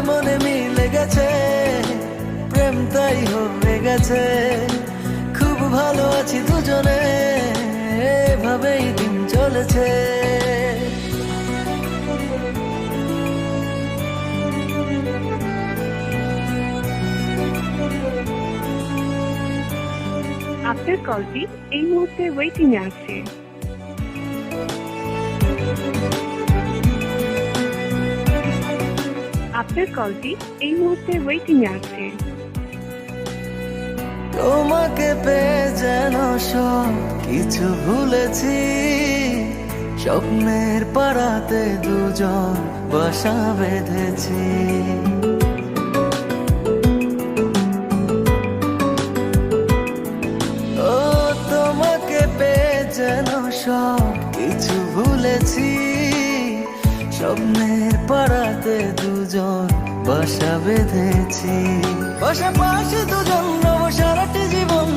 মনে মিলে গেছে। প্রেম তাই হয়ে গেছে। খুব ভালো আছি দুজনে। এভাবেই দিন চলেছে। আপনার কলটি এই মুহূর্তে ওয়েটিং আছে। আপনার কলটি এই মুহূর্তে ওয়েটিং আছে। তোমাকে পেয়ে যেন সব কিছু ভুলেছি, স্বপ্নের পাড়াতে দুজন বাসা বেঁধেছি। ও, তোমাকে পেয়ে যেন সব কিছু ভুলেছি, স্বপ্নের পাড়াতে দুজন বাসা বেঁধেছি। পাশাপাশি দুজন নব সারাটি জীবন,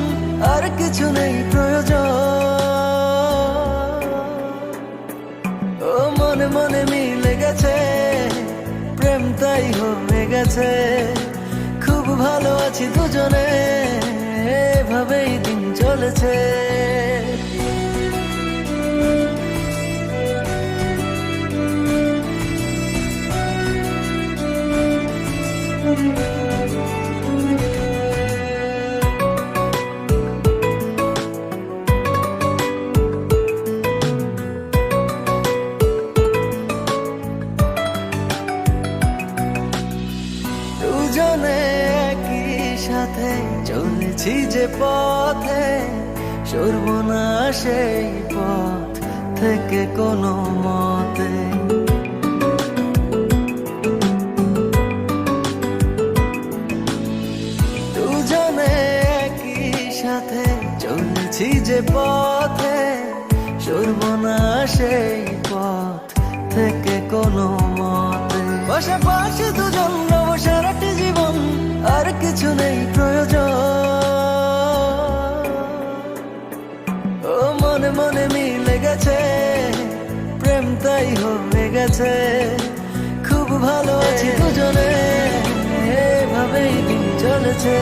আর কিছু নেই প্রয়োজন। ও মনে মনে মিলে গেছে, প্রেম তাই হয়ে গেছে। খুব ভালো আছি দুজনে, এভাবেই দিন চলেছে। দুজনে একই সাথে চলেছি যে পথে সরব সেই পথ থেকে কোনো মতে। সাথে চলেছি যে পথে সরব না সেই পথ থেকে কোনো মতে। বসে পাশে দুজন সারাটি জীবন, আর কিছু নেই প্রয়োজন। ও মনে মনে মিলে গেছে, প্রেম তাই হয়ে গেছে। খুব ভালো আছি দুজনে, এভাবেই দিন চলেছে।